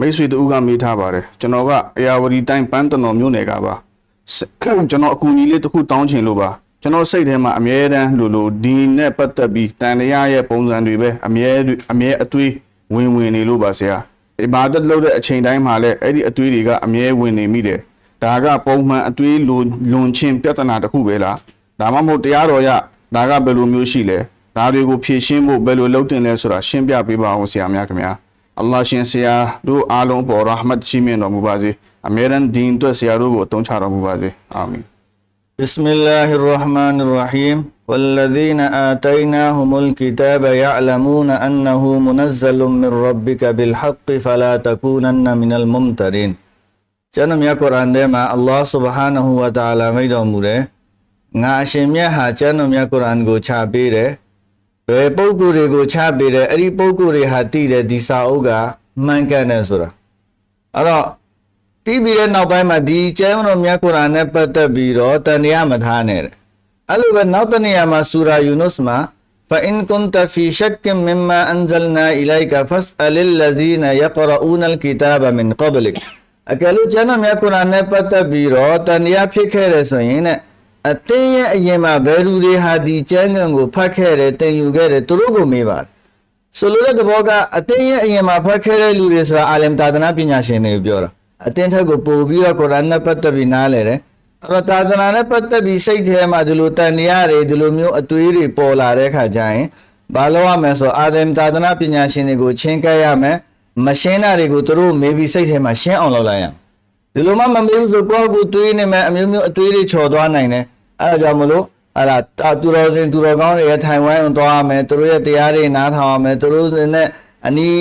မိတ်ဆွေတူကမေးထားပါတယ်ကျွန်တော်ကအရာဝတီတိုင်းပန်းတနော်မြို့နယ်ကပါစကျွန်တော်အကူအညီလေးတစ်ခုတောင်းချင်လို့ပါကျွန်တော်စိတ်ထဲမှာအမြဲတမ်းလို့လို့ဒီနဲ့ပတ်သက်ပြီးတန်တရားရဲ့ပုံစံတွေပဲအမြဲအမြဲအသွေးဝင်ဝင်နေလို့ပါဆရာဒီဘာသက်လုပ်တဲ့အချိန်တိုင်းမှာလည်းအဲ့ဒီအသွေးတွေကအမြဲဝင်နေမိတယ်ဒါကပုံမှန်အသွေးလွန်လွန်ချင်းပြဿနာတစ်ခုပဲလားဒါမှမဟုတ်တရားတော်ရဒါကဘယ်လိုမျိုးရှိလဲဒါတွေကိုဖြည့်ရှင်းဖို့ဘယ်လိုလုပ်တင်လဲဆိုတာရှင်းပြပေးပါအောင်ဆရာများခင်ဗျာ အလ္လာရှင်ဆရာတို့အားလုံးပေါ်ရာဟမတ်ရှိမြင့်တော်မူပါစေအမေရန်ဒင်းအတွက်ဆရာတို့ကိုအသုံးချတော်မူပါစေအာမင် بسم الله الرحمن الرحيم والذين آتيناهم الكتاب يعلمون أنه منزل من ربك بالحق فلا تكونن من الممترين ကျွန်တော်မြတ်ကုရ်အာန်ထဲမှာအလ္လာဟ်ဆုဘဟာနဟူဝါတာလာမိတ်တော်မူတယ်ငါအရှင်မြတ်ဟာကျွန်တော်မြတ်ကုရ်အာန်ကိုခြာပေးတယ် ဘယ်ပုဂ္ဂိုလ်တွေကိုချပေးတယ်အဲ့ဒီပုဂ္ဂိုလ်တွေဟာတည်တယ်ဒီစာအုပ်ကမှန်ကန်တယ်ဆိုတာအဲ့တော့ တီးပြီးတဲ့နောက်ပိုင်းမှာဒီကျမ်းတော်မြတ်ကုရ်အာန်နဲ့ပတ်သက်ပြီးတော့တန်တရားမထားနဲ့တဲ့အဲ့လိုပဲနောက်တစ်နေရာမှာဆူရာယူနုစ်မှာ فإن كنت في شك مما أنزلنا إليك فاسأل الذين يقرؤون الكتاب من قبلك အကယ်လို့ကျမ်းတော်မြတ်ကုရ်အာန်နဲ့ပတ်သက်ပြီးတော့တန်တရားဖြစ်ခဲ့တယ်ဆိုရင်တဲ့ အတင်းရဲ့အရင်မှာဘယ်သူတွေဟာဒီကျမ်းဂန်ကိုဖတ်ခဲ့တယ်တင်ယူခဲ့တယ်သူတို့ကိုမေးပါတယ်ဆိုလိုတဲ့သဘောကအတင်းရဲ့အရင်မှာဖတ်ခဲ့တဲ့လူတွေဆိုတာအာလမ်တာသနာပညာရှင်တွေကိုပြောတာအတင်းထက်ကိုပို့ပြီးတော့ကုရ်အာန်နဲ့ပတ်သက်ပြီးနားလဲတယ်အဲ့တော့တာသနာနဲ့ပတ်သက်ပြီးစိတ်ထဲမှာဒီလိုတန်တရားတွေဒီလိုမျိုးအသွေးတွေပေါ်လာတဲ့ခါကျရင်ဘာလို့ရမလဲဆိုအာလမ်တာသနာပညာရှင်တွေကိုချင်းကပ်ရမယ်မရှင်းတာတွေကိုသူတို့မေးပြီးစိတ်ထဲမှာရှင်းအောင်လုပ်လိုက်ရမယ် ဒီလိုမှမမေးဘူးဆိုကိုယ့်ကိုတွေးနေမယ်အမျိုးမျိုးအတွေးတွေချော်သွားနိုင်တယ်အဲ့ဒါကြောင့်မလို့ဟာလာသူတော်စင်သူတော်ကောင်းတွေထိုင်ဝိုင်းအောင်သွားရမယ်သူတို့ရဲ့တရားတွေနားထောင်ရမယ်သူတို့နဲ့အနီး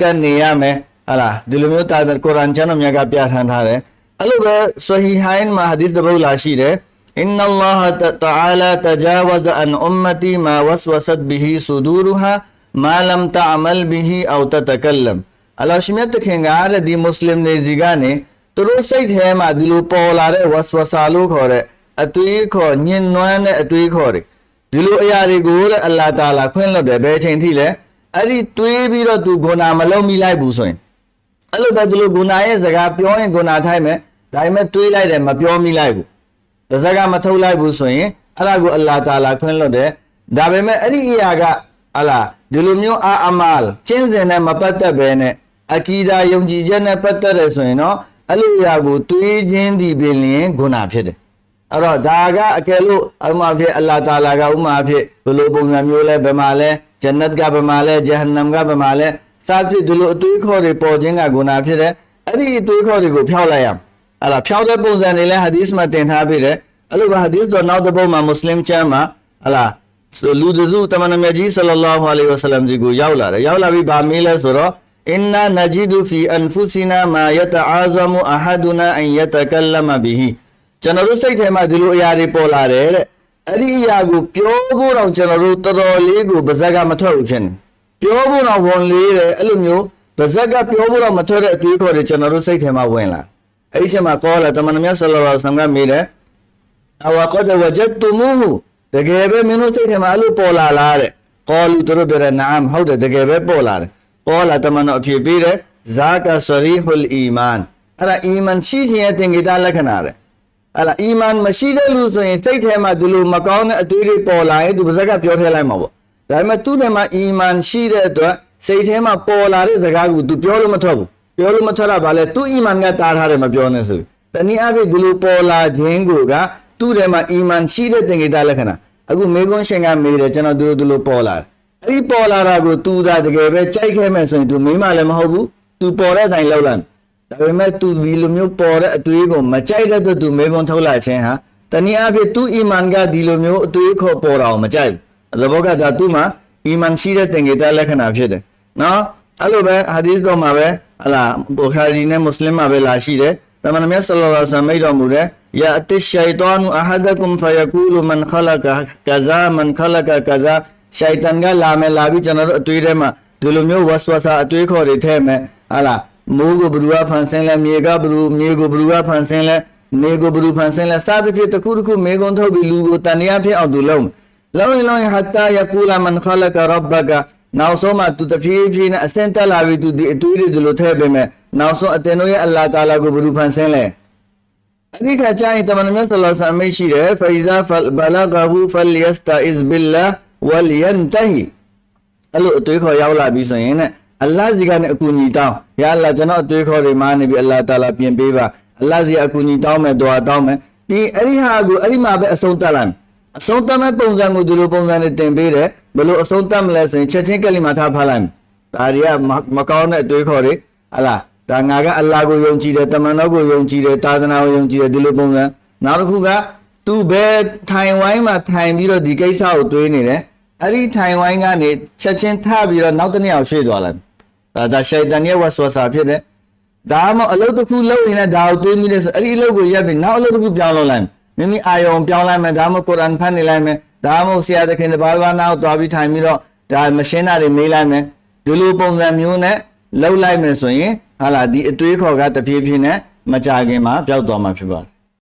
ကပ်နေရမယ်ဟာလာဒီလိုမျိုးတာကုရ်အာန်ကျမ်းတော်မြတ်ကပြဋ္ဌာန်းထားတယ်အဲ့လိုပဲဆဟီဟိုင်းမှာဟာဒီသ်တပုဒ်လာရှိတယ်အင်နလ္လာဟတာအာလာတဂျာဝဇ်အန်အွမ်မတီမာဝဆဝဆတ်ဘီဟီဆူဒူရူဟာမာလမ်တာအမလ်ဘီဟီအောတတကလမ်အလ္လာဟ်ရှင်မြတ်တခင်ကအဲ့ဒီမွတ်စလင်တွေစီကနေ သူတို့စိတ်ထဲမှာဒီလိုပေါ်လာတဲ့ဝတ်ဝဆာလို့ခေါ်တဲ့အသွေးခေါ်ညင်နွမ်းတဲ့အသွေးခေါ်တွေဒီလိုအရာတွေကိုတဲ့အလ္လာဟ်တာလာခွင့်လွှတ်တယ်ဘယ်အချိန်ထိလဲအဲ့ဒီတွေးပြီးတော့သူဂုဏမလုံးမိလိုက်ဘူးဆိုရင်အဲ့လိုပဲဒီလိုဂုဏရဲ့စကားပြောရင်ဂုဏထိုက်မယ်ဒါပေမဲ့တွေးလိုက်တယ်မပြောမိလိုက်ဘူးတစ်စကားမထုတ်လိုက်ဘူးဆိုရင်အဲ့ဒါကိုအလ္လာဟ်တာလာခွင့်လွှတ်တယ်ဒါပေမဲ့အဲ့ဒီအရာကအလားဒီလိုမျိုးအာအမာလ်ကျင့်စဉ်နဲ့မပတ်သက်ပဲနဲ့အကီဒါယုံကြည်ချက်နဲ့ပတ်သက်တယ်ဆိုရင်တော့ အဲ့လိုအရာကိုတွေးခြင်းဒီပင်လျင်ဂုဏဖြစ်တယ်အဲ့တော့ဒါကအကယ်လို့အမှန်ဖြစ်အလ္လာဟ်တာလာကဥမာဖြစ်ဘယ်လိုပုံစံမျိုးလဲဘယ်မှာလဲဂျန်နတ်ကဘယ်မှာလဲဂျဟန္နမ်ကဘယ်မှာလဲစသဖြင့်ဒီလိုအတွေးခေါ်တွေပေါ်ခြင်းကဂုဏဖြစ်တယ်အဲ့ဒီအတွေးခေါ်တွေကိုဖျောက်လိုက်ရမယ်အဲ့လားဖျောက်တဲ့ပုံစံတွေလဲဟာဒီစ်မှာတင်ထားပြီးတယ်အဲ့လိုပဲဟာဒီစ်တော့နောက်တစ်ပုဒ်မှာမွတ်စလင်ကျမ်းမှာဟလားဆိုလူတစုတမန်တော်မြတ်ကြီးဆလ္လာလာဟူအလိုင်ဝဆလမ်ကြီးကိုရောက်လာတယ်ရောက်လာပြီးဗာမေးလဲဆိုတော့ အင်နာနဂျီဒူဖီအန်ဖူစီနာမာယတအာဇမူအဟဒူနာအန်ယတကလမဘီဟီကျွန်တော်တို့စိတ်ထဲမှာဒီလိုအရာတွေပေါ်လာတယ်တဲ့အဲ့ဒီအရာကိုပြောဖို့တော့ကျွန်တော်တို့တော်တော်လေးကိုပါဇက်ကမထွက်ဘူးဖြစ်နေပြောဖို့တော့ဝန်လေးတယ်အဲ့လိုမျိုးပါဇက်ကပြောဖို့တော့မထွက်တဲ့အတွေးခေါ်တွေကျွန်တော်တို့စိတ်ထဲမှာဝင်လာအဲ့ဒီချိန်မှာကောလာတမန်တော်မြတ်ဆလ္လာလာဟူအလัยဟိဝါဆလမ်ကမေးတယ်အဝကဒဝဂျတ်တူမူဟူတကယ်ပဲမင်းတို့စိတ်ထဲမှာအဲ့လိုပေါ်လာလားတဲ့ကောလူတို့ပြောတယ်နာမ်ဟုတ်တယ်တကယ်ပဲပေါ်လာတယ် ကောလာတမန်တော်အဖြစ်ပေးတယ်ဇာကဆရီဟူလ်အီမန်အဲ့ဒါအီမန်ရှိခြင်းတင်ကြတာလက္ခဏာတဲ့အဲ့ဒါအီမန်မရှိတဲ့လူဆိုရင်စိတ်ထဲမှာဒီလိုမကောင်းတဲ့အတွေးတွေပေါ်လာရင်သူပါဇက်ကပြောထည့်လိုက်မှာပေါ့ဒါပေမဲ့သူ့ထဲမှာအီမန်ရှိတဲ့အတွက်စိတ်ထဲမှာပေါ်လာတဲ့စကားကိုသူပြောလို့မထွက်ဘူးပြောလို့မထွက်တာဗာလဲသူ့အီမန်ကတားထားတယ်မပြောနဲ့ဆိုတနည်းအားဖြင့်ဒီလိုပေါ်လာခြင်းကိုကသူ့ထဲမှာအီမန်ရှိတဲ့တင်ကြတာလက္ခဏာအခုမေကွန်းရှင်ကမေးတယ်ကျွန်တော်ဒီလိုဒီလိုပေါ်လာတယ် အဲ့ဒီပေါ်လာတာကိုသူသာတကယ်ပဲကြိုက်ခဲ့မယ်ဆိုရင်သူမိမလည်းမဟုတ်ဘူးသူပေါ်တဲ့တိုင်းလောက်လိုက်ဒါပေမဲ့သူဒီလိုမျိုးပေါ်တဲ့အတွေးကိုမကြိုက်တဲ့အတွက်သူမေကွန်းထုတ်လိုက်ခြင်းဟာတနည်းအားဖြင့်သူ့အီမန်ကဒီလိုမျိုးအတွေးခေါ်ပေါ်တာကိုမကြိုက်ဘူးသဘောကဒါသူ့မှာအီမန်ရှိတဲ့တင်ကြတာလက္ခဏာဖြစ်တယ်နော်အဲ့လိုပဲဟာဒီသ်တော်မှာပဲဟလာဘူခါရီနဲ့မွတ်စလင်မှာပဲလာရှိတယ်တမန်တော်မြတ်ဆလ္လာလာဟ်အလိုင်းဝါဆလမ်မိတ်တော်မူတယ်ယာအတိရှိုင်တောနအဟဒကုမ်ဖယကူလူမန်ခလကကဇာမန်ခလကကဇာ ရှိုင်တန်ကလာမယ်လာပြီးကျွန်တော်တို့အတွေးထဲမှာဒီလိုမျိုးဝတ်ဝဆာအတွေးခေါ်တွေထဲမယ်ဟလာမိုးကိုဘလူကဖန်ဆင်းလဲမြေကဘလူမြေကိုဘလူကဖန်ဆင်းလဲနေကိုဘလူဖန်ဆင်းလဲစသဖြင့်တစ်ခုတစ်ခုမေကွန်ထုတ်ပြီးလူကိုတန်တရားဖြစ်အောင်သူလုံးလုံးရင်လုံးရင်ဟတ္တာယကူလာမန်ခလကရဘ္ဘကနောက်ဆုံးမှသူတဖြည်းဖြည်းနဲ့အစင်တက်လာပြီးသူဒီအတွေးတွေဒီလိုထည့်ပေးမယ်နောက်ဆုံးအတင်တို့ရဲ့အလ္လာဟ်တာလာကိုဘယ်သူဖန်ဆင်းလဲအဲ့ဒီခါကျရင်တမန်တော်မြတ်ဆလ္လာလဟ်အမိတ်ရှိတယ်ဖာအီဇာဖလဘလာဂဟူဖလျစတာအစ်ဘီလာ ဝလယန်တဟီအဲ့လိုအတွေးခေါ်ရောက်လာပြီဆိုရင်နဲ့အလ္လာဟ်စီကနေအကူအညီတောင်းယာအလ္လာဟ်ကျွန်တော်အတွေးခေါ်တွေမှာနေပြီအလ္လာဟ်တာလာပြင်ပေးပါအလ္လာဟ်စီအကူအညီတောင်းမယ်ဒွါတောင်းမယ်ဒီအဲ့ဒီဟာကိုအဲ့ဒီမှာပဲအဆုံးသတ်လိုက်မယ်အဆုံးသတ်မဲ့ပုံစံကိုဒီလိုပုံစံနဲ့တင်ပေးတယ်ဘယ်လိုအဆုံးသတ်မလဲဆိုရင်ချက်ချင်းကလိမာထားဖတ်လိုက်မယ်ဒါတွေကမမကောင်းတဲ့အတွေးခေါ်တွေဟလာဒါငါကအလ္လာဟ်ကိုယုံကြည်တယ်တမန်တော်ကိုယုံကြည်တယ်တာသနာကိုယုံကြည်တယ်ဒီလိုပုံစံနောက်တစ်ခုကသူဘယ်ထိုင်ဝိုင်းမှာထိုင်ပြီးတော့ဒီကိစ္စကိုတွေးနေတယ် အဲ့ဒီထိုင်ဝိုင်းကနေချက်ချင်းထပြီးတော့နောက်တစ်နေ့အောင်ရွှေ့သွားလိုက်ဒါဒါရှိုက်တန်ရဲ့ဝတ်ဆွဆာဖြစ်တယ်ဒါမှမဟုတ်အလုပ်တစ်ခုလုပ်ရင်လည်းဒါကိုတွေးမိတယ်ဆိုအဲ့ဒီအလုပ်ကိုရပ်ပြီးနောက်အလုပ်တစ်ခုပြောင်းလုပ်လိုက်မယ်မိမိအာယုံပြောင်းလိုက်မယ်ဒါမှမဟုတ်ကုရ်အာန်ဖတ်နေလိုက်မယ်ဒါမှမဟုတ်ဆရာသခင်တစ်ပါးပါးနောက်သွားပြီးထိုင်ပြီးတော့ဒါမရှင်းတာတွေမေးလိုက်မယ်ဒီလိုပုံစံမျိုးနဲ့လှုပ်လိုက်မယ်ဆိုရင်ဟာလာဒီအတွေးခေါ်ကတဖြည်းဖြည်းနဲ့မကြခင်မှာပျောက်သွားမှာဖြစ်ပါတယ်